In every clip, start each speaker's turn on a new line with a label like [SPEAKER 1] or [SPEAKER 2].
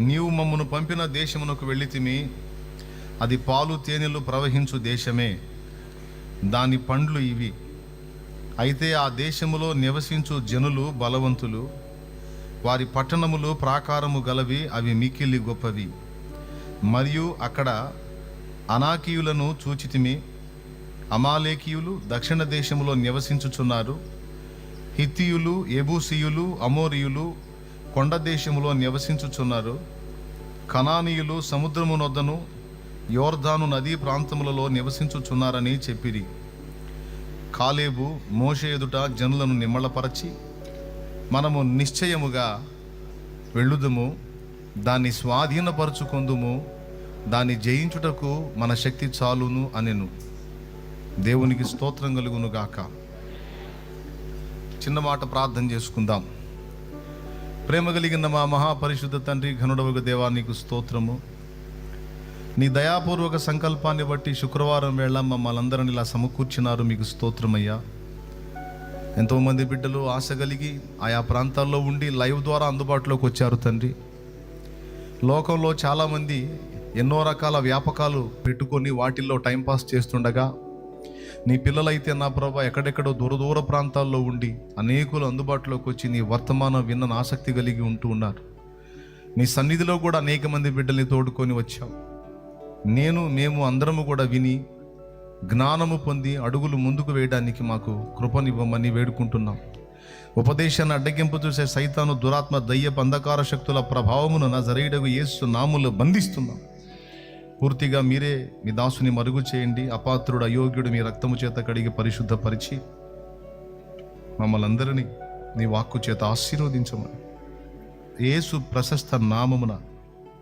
[SPEAKER 1] నీవు మమ్మను పంపిన దేశమునకు వెళ్ళితిమి అది పాలు తేనెలు ప్రవహించు దేశమే. దాని పండ్లు ఇవి. అయితే ఆ దేశములో నివసించు జనులు బలవంతులు వారి పట్టణములు ప్రాకారము గలవి అవి మిక్కిలి గొప్పవి. మరియు అక్కడ అనాకీయులను చూచితిమి. అమాలేకీయులు దక్షిణ దేశములో నివసించుచున్నారు. హిత్తియులు ఎబూసియులు అమోరియులు కొండ దేశములో నివసించుచున్నారు. కనానీయులు సముద్రము నొద్దను యోర్ధాను నదీ ప్రాంతములలో నివసించుచున్నారని చెప్పిరి. కాలేబు మోష ఎదుట జనులను నిమ్మళపరచి మనము నిశ్చయముగా వెళ్ళుదుము దాన్ని స్వాధీనపరుచుకుందుము దాన్ని జయించుటకు మన శక్తి చాలును అనెను. దేవునికి స్తోత్రం కలుగును గాక చిన్న మాట ప్రార్థన చేసుకుందాం. ప్రేమ కలిగిన మా మహాపరిశుద్ధ తండ్రి ఘనుడవగు దేవా నీకు స్తోత్రము. నీ దయాపూర్వక సంకల్పాన్ని బట్టి శుక్రవారం వేళ మమ్మల్ని అందరిని ఇలా సమకూర్చినారు మీకు స్తోత్రమయ్యా. ఎంతోమంది బిడ్డలు ఆశ కలిగి ఆయా ప్రాంతాల్లో ఉండి లైవ్ ద్వారా అందుబాటులోకి వచ్చారు తండ్రి. లోకంలో చాలామంది ఎన్నో రకాల వ్యాపకాలు పెట్టుకొని వాటిల్లో టైంపాస్ చేస్తుండగా నీ పిల్లలైతే నా ప్రభా ఎక్కడెక్కడో దూర దూర ప్రాంతాల్లో ఉండి అనేకులు అందుబాటులోకి వచ్చి నీ వర్తమానం విన్న ఆసక్తి కలిగి ఉంటూ ఉన్నారు. నీ సన్నిధిలో కూడా అనేక మంది బిడ్డల్ని తోడుకొని వచ్చావు. నేను మేము అందరము కూడా విని జ్ఞానము పొంది అడుగులు ముందుకు వేయడానికి మాకు కృపనివ్వమని వేడుకుంటున్నాం. ఉపదేశాన్ని అడ్డగింపు చూసే సైతాను దురాత్మ దయ్య అంధకార శక్తుల ప్రభావమును నా జరేడగు ఏసు నాములు బంధిస్తున్నాం. పూర్తిగా మీరే మీ దాసుని మరుగు చేయండి. అపాత్రుడు అయోగ్యుడు మీ రక్తము చేత కడిగి పరిశుద్ధపరిచి మమ్మల్ని అందరినీ నీ వాక్కు చేత ఆశీర్వదించమని యేసు ప్రశస్త నామమున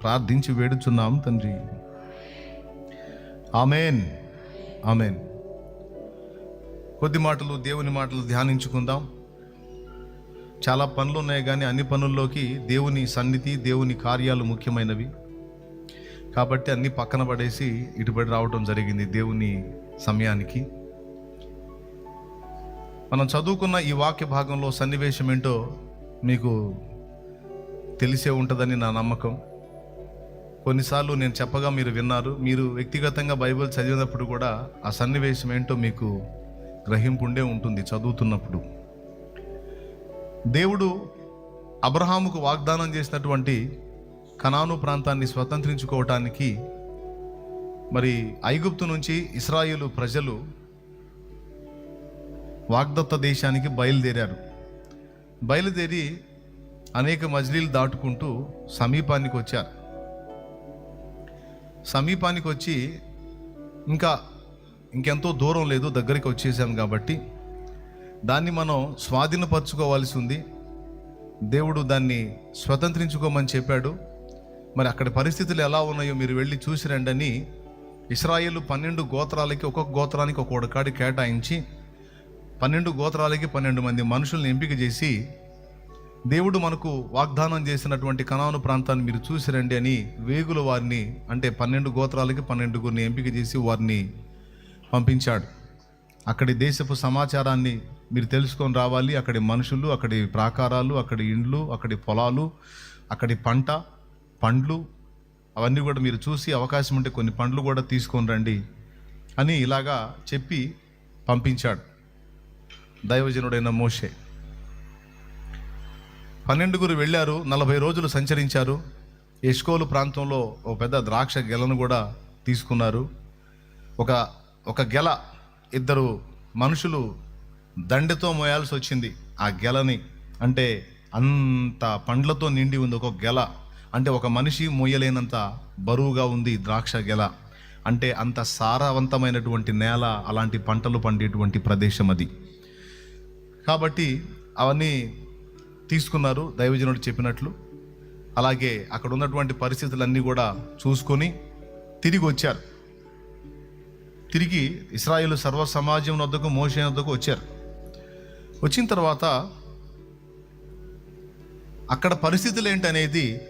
[SPEAKER 1] ప్రార్థించి వేడుచున్నాం తండ్రి. ఆమెన్. ఆమెన్. కొద్ది మాటలు దేవుని మాటలు ధ్యానించుకుందాం. చాలా పనులు ఉన్నాయి కానీ అన్ని పనుల్లోకి దేవుని సన్నిధి దేవుని కార్యాలు ముఖ్యమైనవి. కాబట్టి అన్ని పక్కన పడేసి ఇటుబడి రావటం జరిగింది దేవుని సమయానికి. మనం చదువుకున్న ఈ వాక్య భాగంలో సన్నివేశం ఏంటో మీకు తెలిసే ఉంటుందని నా నమ్మకం. కొన్నిసార్లు నేను చెప్పగా మీరు విన్నారు మీరు వ్యక్తిగతంగా బైబిల్ చదివినప్పుడు కూడా ఆ సన్నివేశం ఏంటో మీకు గ్రహింపు ఉండే ఉంటుంది చదువుతున్నప్పుడు. దేవుడు అబ్రహాముకు వాగ్దానం చేసినటువంటి కనాను ప్రాంతాన్ని స్వతంత్రించుకోవటానికి మరి ఐగుప్తు నుంచి ఇస్రాయేలు ప్రజలు వాగ్దత్త దేశానికి బయలుదేరారు. బయలుదేరి అనేక మజిలీలు దాటుకుంటూ సమీపానికి వచ్చారు. సమీపానికి వచ్చి ఇంకా ఇంకెంతో దూరం లేదు దగ్గరికి వచ్చేసాం కాబట్టి దాన్ని మనం స్వాధీనపరచుకోవాల్సి ఉంది. దేవుడు దాన్ని స్వతంత్రించుకోమని చెప్పాడు. మరి అక్కడ పరిస్థితులు ఎలా ఉన్నాయో మీరు వెళ్ళి చూసి రండని ఇస్రాయేల్ పన్నెండు గోత్రాలకి ఒక్కొక్క గోత్రానికి ఒక ఒడకాడి కేటాయించి పన్నెండు గోత్రాలకి పన్నెండు మంది మనుషుల్ని ఎంపిక చేసి దేవుడు మనకు వాగ్దానం చేసినటువంటి కణాను ప్రాంతాన్ని మీరు చూసి రండి అని వేగుల వారిని అంటే పన్నెండు గోత్రాలకి పన్నెండుగురిని ఎంపిక చేసి వారిని పంపించాడు. అక్కడి దేశపు సమాచారాన్ని మీరు తెలుసుకొని రావాలి. అక్కడి మనుషులు అక్కడి ప్రాకారాలు అక్కడి ఇండ్లు అక్కడి పొలాలు అక్కడి పంట పండ్లు అవన్నీ కూడా మీరు చూసి అవకాశం ఉంటే కొన్ని పండ్లు కూడా తీసుకొని రండి అని ఇలాగా చెప్పి పంపించాడు దైవజనుడైన మోషే. పన్నెండుగురు వెళ్ళారు నలభై రోజులు సంచరించారు. ఎష్కోలు ప్రాంతంలో ఒక పెద్ద ద్రాక్ష గెలను కూడా తీసుకున్నారు. ఒక ఒక గెల ఇద్దరు మనుషులు దండెతో మోయాల్సి వచ్చింది. ఆ గెలని అంటే అంత పండ్లతో నిండి ఉంది ఒక గెల. అంటే ఒక మనిషి మొయ్యలేనంత బరువుగా ఉంది ద్రాక్ష గెల. అంటే అంత సారవంతమైనటువంటి నేల అలాంటి పంటలు పండేటువంటి ప్రదేశం అది. కాబట్టి అవన్నీ తీసుకున్నారు దైవజనుడు చెప్పినట్లు. అలాగే అక్కడ ఉన్నటువంటి పరిస్థితులన్నీ కూడా చూసుకొని తిరిగి వచ్చారు. తిరిగి ఇస్రాయేల్ సర్వ సమాజం వద్దకు మోషే వద్దకు వచ్చారు. వచ్చిన తర్వాత అక్కడ పరిస్థితులు ఏంటనేది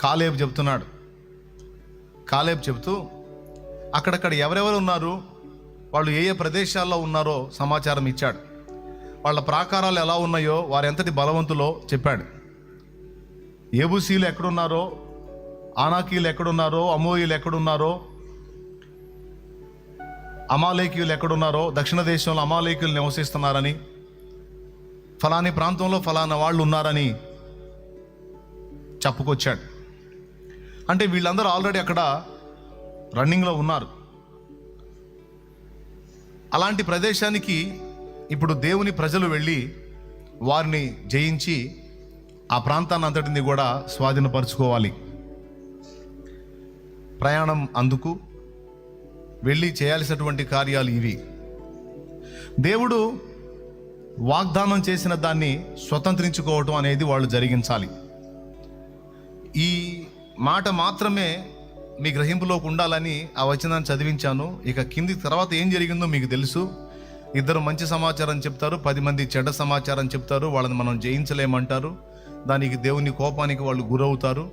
[SPEAKER 1] కాలేబ్ చెప్తున్నాడు కాలేబ్ చెబుతూ అక్కడక్కడ ఎవరెవరు ఉన్నారు? వాళ్ళు ఏ ఏ ప్రదేశాల్లో ఉన్నారో సమాచారం ఇచ్చాడు. వాళ్ళ ప్రాకారాలు ఎలా ఉన్నాయో వారు ఎంతటి బలవంతులో చెప్పాడు. ఏబుసీలు ఎక్కడున్నారో? ఆనాకీలు ఎక్కడున్నారో? అమోయిలు ఎక్కడున్నారో? అమాలేకీయులు ఎక్కడున్నారో? దక్షిణ దేశంలో అమాలేకీయులు నివసిస్తున్నారని ఫలాని ప్రాంతంలో ఫలానా వాళ్ళు ఉన్నారని చెప్పుకొచ్చాడు. అంటే వీళ్ళందరూ ఆల్రెడీ అక్కడ రన్నింగ్లో ఉన్నారు. అలాంటి ప్రదేశానికి ఇప్పుడు దేవుని ప్రజలు వెళ్ళి వారిని జయించి ఆ ప్రాంతాన్ని అంతటిని కూడా స్వాధీనపరచుకోవాలి. ప్రయాణం అందుకు వెళ్ళి చేయాల్సినటువంటి కార్యాలు ఇవి. దేవుడు వాగ్దానం చేసిన దాన్ని స్వతంత్రించుకోవటం అనేది వాళ్ళు జరిగించాలి. ఈ మాట మాత్రమే మీ గ్రహింపులోకి ఉండాలని ఆ వచనాన్ని చదివించాను. ఇక కింది తర్వాత ఏం జరిగిందో మీకు తెలుసు. ఇద్దరు మంచి సమాచారం చెప్తారు పది మంది చెడ్డ సమాచారం చెప్తారు వాళ్ళని మనం జయించలేమంటారు. దానికి దేవుని కోపానికి వాళ్ళు గురవుతారు.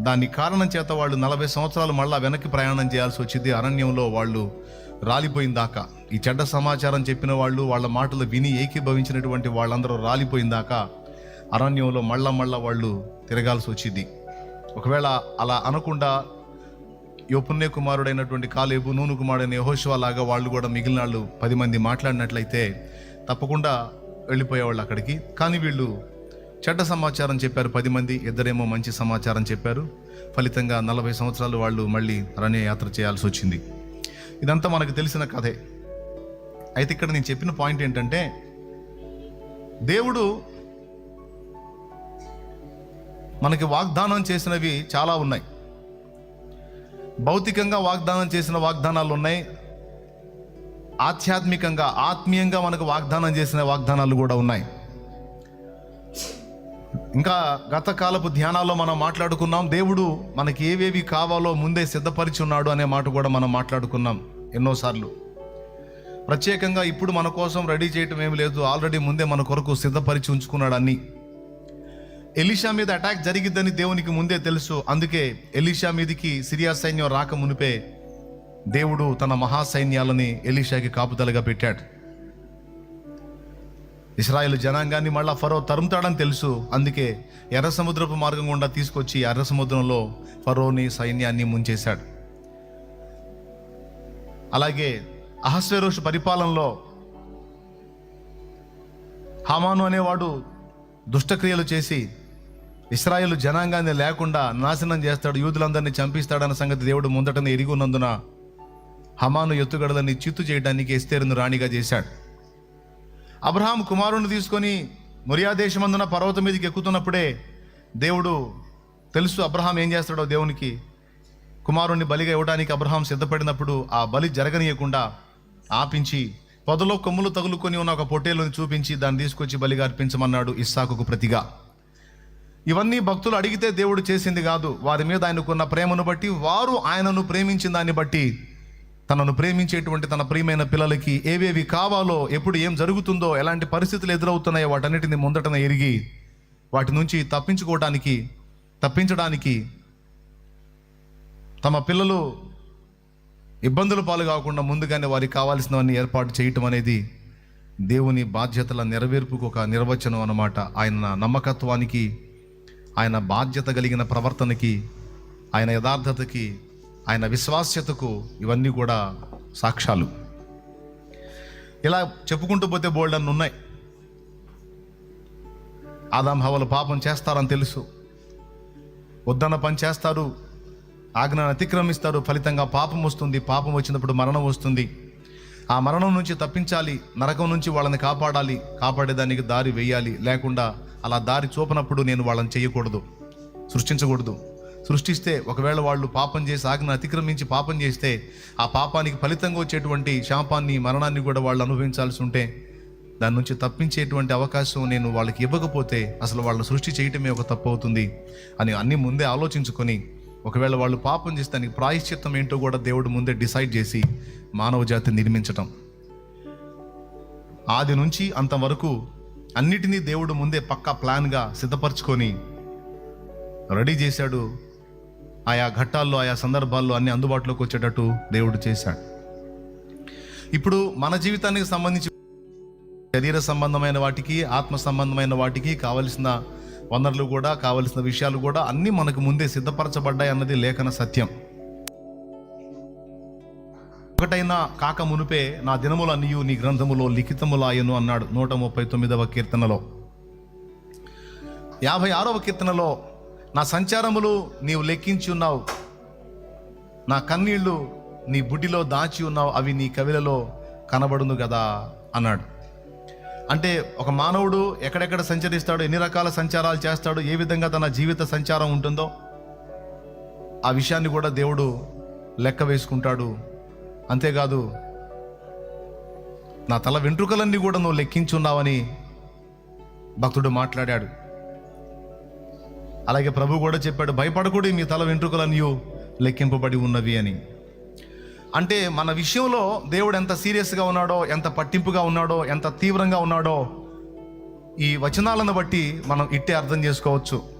[SPEAKER 1] దాని కారణం చేత వాళ్ళు నలభై సంవత్సరాలు మళ్ళా వెనక్కి ప్రయాణం చేయాల్సి వచ్చింది. అరణ్యంలో వాళ్ళు రాలిపోయిన దాకా ఈ చెడ్డ సమాచారం చెప్పిన వాళ్ళు వాళ్ళ మాటలు విని ఏకీభవించినటువంటి వాళ్ళందరూ రాలిపోయిన దాకా అరణ్యంలో మళ్ళా మళ్ళా వాళ్ళు తిరగాల్సి వచ్చింది. ఒకవేళ అలా అనకుండా యోపుణ్య కుమారుడైనటువంటి కాలేబు నూను కుమారుడైన యహోశివా లాగా వాళ్ళు కూడా మిగిలిన వాళ్ళు పది మంది మాట్లాడినట్లయితే తప్పకుండా వెళ్ళిపోయేవాళ్ళు అక్కడికి. కానీ వీళ్ళు చెడ్డ సమాచారం చెప్పారు పది మంది ఇద్దరేమో మంచి సమాచారం చెప్పారు. ఫలితంగా నలభై సంవత్సరాలు వాళ్ళు మళ్ళీ అరణ్య యాత్ర చేయాల్సి వచ్చింది. ఇదంతా మనకు తెలిసిన కథే. అయితే ఇక్కడ నేను చెప్పిన పాయింట్ ఏంటంటే దేవుడు మనకి వాగ్దానం చేసినవి చాలా ఉన్నాయి. భౌతికంగా వాగ్దానం చేసిన వాగ్దానాలు ఉన్నాయి. ఆధ్యాత్మికంగా ఆత్మీయంగా మనకు వాగ్దానం చేసిన వాగ్దానాలు కూడా ఉన్నాయి. ఇంకా గత కాలపు ధ్యానాల్లో మనం మాట్లాడుకున్నాం దేవుడు మనకి ఏవేవి కావాలో ముందే సిద్ధపరిచి ఉన్నాడు అనే మాట కూడా మనం మాట్లాడుకున్నాం ఎన్నోసార్లు. ప్రత్యేకంగా ఇప్పుడు మన కోసం రెడీ చేయటం ఏమి లేదు ఆల్రెడీ ముందే మన కొరకు సిద్ధపరిచి ఉంచుకున్నాడు అన్నీ. ఎలీషా మీద అటాక్ జరిగిద్దని దేవునికి ముందే తెలుసు. అందుకే ఎలీషా మీదికి సిరియా సైన్యం రాక మునిపే దేవుడు తన మహాసైన్యాలని ఎలీషాకి కాపుదలగా పెట్టాడు. ఇస్రాయేల్ జనాంగాన్ని మళ్ళా ఫరో తరుముతాడని తెలుసు. అందుకే ఎర్ర సముద్రపు మార్గం గుండా తీసుకొచ్చి ఎర్ర సముద్రంలో ఫరోని సైన్యాన్ని ముంచేశాడు. అలాగే అహస్వేరోషు పరిపాలనలో హామాను అనేవాడు దుష్టక్రియలు చేసి ఇస్రాయేల్ జనాంగాన్ని లేకుండా నాశనం చేస్తాడు యూదులందరినీ చంపిస్తాడన్న సంగతి దేవుడు ముందటనే ఎరిగి ఉన్నందున హమాను ఎత్తుగడలని చిత్తు చేయడానికి ఎస్తేరును రాణిగా చేశాడు. అబ్రహాం కుమారుని తీసుకొని మొరియా దేశమందున పర్వతం మీదకి ఎక్కుతున్నప్పుడే దేవుడు తెలుసు అబ్రహాం ఏం చేస్తాడో దేవునికి కుమారుణ్ణి బలిగా ఇవ్వడానికి అబ్రహాం సిద్ధపడినప్పుడు ఆ బలి జరగనీయకుండా ఆపించి పొదలో కొమ్ములు తగులుకొని ఉన్న ఒక పొట్టేలుని చూపించి దాన్ని తీసుకొచ్చి బలిగా అర్పించమన్నాడు ఇస్సాకుకు ప్రతిగా. ఇవన్నీ భక్తులు అడిగితే దేవుడు చేసింది కాదు. వారి మీద ఆయనకున్న ప్రేమను బట్టి వారు ఆయనను ప్రేమించిన దాన్ని బట్టి తనను ప్రేమించేటువంటి తన ప్రియమైన పిల్లలకి ఏవేవి కావాలో ఎప్పుడు ఏం జరుగుతుందో ఎలాంటి పరిస్థితులు ఎదురవుతున్నాయో వాటన్నిటిని ముందటన ఎరిగి వాటి నుంచి తప్పించుకోవడానికి తప్పించడానికి తమ పిల్లలు ఇబ్బందుల పాలు కాకుండా ముందుగానే వారికి కావాల్సినవన్నీ ఏర్పాటు చేయటం అనేది దేవుని బాధ్యతల నెరవేర్పుకు ఒక నిర్వచనం అన్నమాట. ఆయన నమ్మకత్వానికి ఆయన బాధ్యత కలిగిన ప్రవర్తనకి ఆయన యథార్థతకి ఆయన విశ్వాస్యతకు ఇవన్నీ కూడా సాక్ష్యాలు. ఇలా చెప్పుకుంటూ పోతే బోల్డ్ అన్ని ఉన్నాయి. ఆదాం హవలు పాపం చేస్తారని తెలుసు. వద్దన పని చేస్తారు. ఆజ్ఞను అతిక్రమిస్తారు. ఫలితంగా పాపం వస్తుంది. పాపం వచ్చినప్పుడు మరణం వస్తుంది. ఆ మరణం నుంచి తప్పించాలి. నరకం నుంచి వాళ్ళని కాపాడాలి. కాపాడేదానికి దారి వేయాలి. లేకుండా అలా దారి చూపనప్పుడు నేను వాళ్ళని చేయకూడదు సృష్టించకూడదు. సృష్టిస్తే ఒకవేళ వాళ్ళు పాపం చేసి ఆజ్ఞ అతిక్రమించి పాపం చేస్తే ఆ పాపానికి ఫలితంగా వచ్చేటువంటి శాపాన్ని మరణాన్ని కూడా వాళ్ళు అనుభవించాల్సి ఉంటే దాని నుంచి తప్పించేటువంటి అవకాశం నేను వాళ్ళకి ఇవ్వకపోతే అసలు వాళ్ళని సృష్టి చేయటమే ఒక తప్పు అవుతుంది అని అన్ని ముందే ఆలోచించుకొని ఒకవేళ వాళ్ళు పాపం చేస్తే దానికి ప్రాయశ్చిత్తం ఏంటో కూడా దేవుడు ముందే డిసైడ్ చేసి మానవ జాతిని నిర్మించటం. ఆది నుంచి అంతవరకు అన్నిటినీ దేవుడు ముందే పక్కా ప్లాన్గా సిద్ధపరచుకొని రెడీ చేశాడు. ఆయా ఘట్టాల్లో ఆయా సందర్భాల్లో అన్ని అందుబాటులోకి వచ్చేటట్టు దేవుడు చేశాడు. ఇప్పుడు మన జీవితానికి సంబంధించి శరీర సంబంధమైన వాటికి ఆత్మ సంబంధమైన వాటికి కావలసిన వనరులు కూడా కావలసిన విషయాలు కూడా అన్నీ మనకు ముందే సిద్ధపరచబడ్డాయి అన్నది లేఖన సత్యం. ఒకటైనా కాక మునుపే నా దినములన్నయు నీ గ్రంథములో లిఖితములాయను అన్నాడు నూట ముప్పై తొమ్మిదవ కీర్తనలో. యాభై ఆరవ కీర్తనలో నా సంచారములు నీవు లెక్కించి ఉన్నావు. నా కన్నీళ్ళు నీ బుడ్డిలో దాచి ఉన్నావు అవి నీ కవిలలో కనబడును కదా అన్నాడు. అంటే ఒక మానవుడు ఎక్కడెక్కడ సంచరిస్తాడు ఎన్ని రకాల సంచారాలు చేస్తాడు ఏ విధంగా తన జీవిత సంచారం ఉంటుందో ఆ విషయాన్ని కూడా దేవుడు లెక్క వేసుకుంటాడు. అంతేకాదు నా తల వెంట్రుకలన్నీ కూడా నువ్వు లెక్కించున్నావని భక్తుడు మాట్లాడాడు. అలాగే ప్రభు కూడా చెప్పాడు భయపడకూడదు మీ తల వెంట్రుకలన్నీ లెక్కింపబడి ఉన్నవి అని. అంటే మన విషయంలో దేవుడు ఎంత సీరియస్గా ఉన్నాడో ఎంత పట్టింపుగా ఉన్నాడో ఎంత తీవ్రంగా ఉన్నాడో ఈ వచనాలను బట్టి మనం ఇట్టే అర్థం చేసుకోవచ్చు.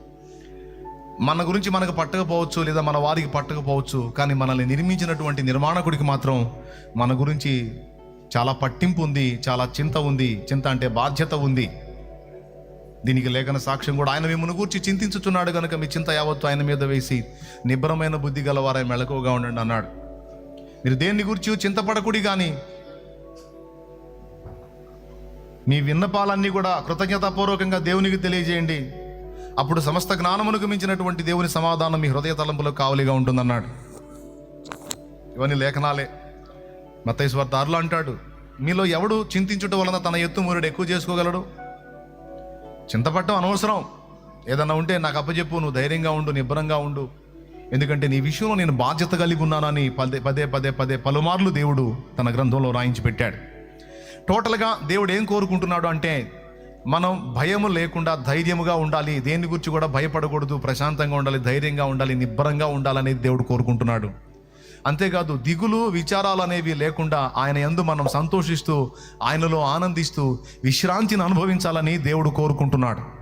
[SPEAKER 1] మన గురించి మనకు పట్టకపోవచ్చు లేదా మన వారికి పట్టకపోవచ్చు కానీ మనల్ని నిర్మించినటువంటి నిర్మాణకుడికి మాత్రం మన గురించి చాలా పట్టింపు ఉంది చాలా చింత ఉంది. చింత అంటే బాధ్యత ఉంది. దీనికి లేఖన సాక్ష్యం కూడా ఆయన మిమ్మల్ని గూర్చి చింతించుచున్నాడు కనుక మీ చింత యావత్తు ఆయన మీద వేసి నిబ్బరమైన బుద్ధి గలవారే మెళకువగా ఉండండి అన్నాడు. మీరు దేన్ని గురించి చింతపడకుడి కానీ మీ విన్నపాలన్నీ కూడా కృతజ్ఞతాపూర్వకంగా దేవునికి తెలియజేయండి. అప్పుడు సమస్త జ్ఞానమునకు మించినటువంటి దేవుని సమాధానం మీ హృదయ తలంపులో కావలిగా ఉంటుందన్నాడు. ఇవన్నీ లేఖనాలే. మతైశ్వర్ దారులు అంటాడు మీలో ఎవడు చింతించుట వలన తన ఎత్తు మూరుడు ఎక్కువ చేసుకోగలడు? చింతపడటం అనవసరం. ఏదన్నా ఉంటే నాకు అప్పచెప్పు నువ్వు ధైర్యంగా ఉండు నిబ్బరంగా ఉండు. ఎందుకంటే నీ విషయంలో నేను బాధ్యత కలిగి ఉన్నానని పదే పదే పదే పదే పలుమార్లు దేవుడు తన గ్రంథంలో రాయించి పెట్టాడు. టోటల్గా దేవుడు ఏం కోరుకుంటున్నాడు అంటే మనం భయము లేకుండా ధైర్యముగా ఉండాలి. దేని గురించి కూడా భయపడకూడదు. ప్రశాంతంగా ఉండాలి ధైర్యంగా ఉండాలి నిబ్బరంగా ఉండాలనేది దేవుడు కోరుకుంటున్నాడు. అంతేకాదు దిగులు విచారాలు అనేవి లేకుండా ఆయన ఎందు మనం సంతోషిస్తూ ఆయనలో ఆనందిస్తూ విశ్రాంతిని అనుభవించాలని దేవుడు కోరుకుంటున్నాడు.